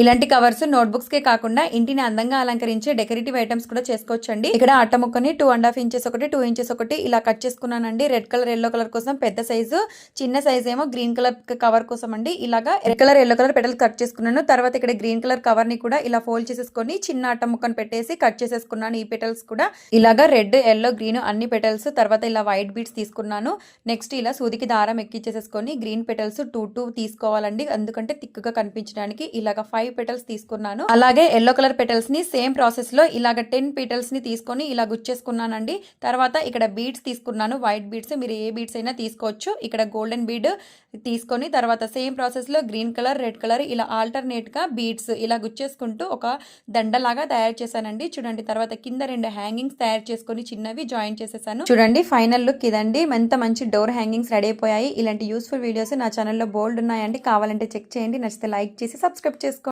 ఇలాంటి covers notebooks కే కాకుండా ఇంటిని అందంగా అలంకరించే డెకరేటివ్ ఐటమ్స్ కూడా చేసుకోవచ్చండి. ఇక్కడ అట్ట ముక్కని టూ అండ్ హాఫ్ ఇంచెస్ ఒకటి టూ ఇంచెస్ ఒకటి ఇలా కట్ చేసుకున్నానండి. రెడ్ కలర్ ఎల్లో కలర్ కోసం పెద్ద సైజు చిన్న సైజ్ ఏమో గ్రీన్ కలర్ కవర్ కోసం అండి ఇలాగా red colour yellow colour petal cut చేసుకున్నాను. తర్వాత ఇక్కడ గ్రీన్ కలర్ కవర్ని కూడా ఇలా ఫోల్డ్ చేసేసుకొని చిన్న అట్ట ముక్కను పెట్టేసి కట్ చేసేసుకున్నాను ఈ పెటల్స్ కూడా. ఇలాగా రెడ్ ఎల్లో గ్రీన్ అన్ని పెటల్స్ తర్వాత ఇలా వైట్ బీట్స్ తీసుకున్నాను. నెక్స్ట్ ఇలా సూదికి దారం ఎక్కిచ్చేసేసుకొని గ్రీన్ పెటల్స్ టూ టూ తీసుకోవాలండి. ఎందుకంటే థిక్గా కనిపించడానికి ఇలాగ ఫైవ్ పెటల్స్ తీసుకున్నాను. అలాగే ఎల్లో కలర్ పెటల్స్ని సేమ్ ప్రాసెస్లో ఇలాగ టెన్ పెటల్స్ని తీసుకొని ఇలా గుచ్చేసుకున్నానండి. తర్వాత ఇక్కడ బీడ్స్ తీసుకున్నాను. వైట్ బీడ్స్ మీరు ఏ బీడ్స్ అయినా తీసుకోవచ్చు. ఇక్కడ గోల్డెన్ బీడ్ తీసుకొని తర్వాత సేమ్ ప్రాసెస్లో గ్రీన్ కలర్ రెడ్ కలర్ ఇలా ఆల్టర్నేట్గా బీడ్స్ ఇలా గుచ్చేసుకుంటూ ఒక దండలాగా తయారు చేశానండి. చూడండి తర్వాత కింద రెండు హ్యాంగింగ్స్ తయారు చేసుకొని చిన్నవి జాయిన్ చేసేసాను. చూడండి ఫైనల్ లుక్ ఇదండి. ఎంత మంచి డోర్ హ్యాంగింగ్స్ రెడీ అయిపోయాయి. ఇలాంటి యూస్ఫుల్ వీడియోస్ నా ఛానల్లో బోల్డ్ ఉన్నాయండి. కావాలంటే చెక్ చేయండి. నచ్చితే లైక్ చేసి సబ్స్క్రైబ్ చేసుకోండి.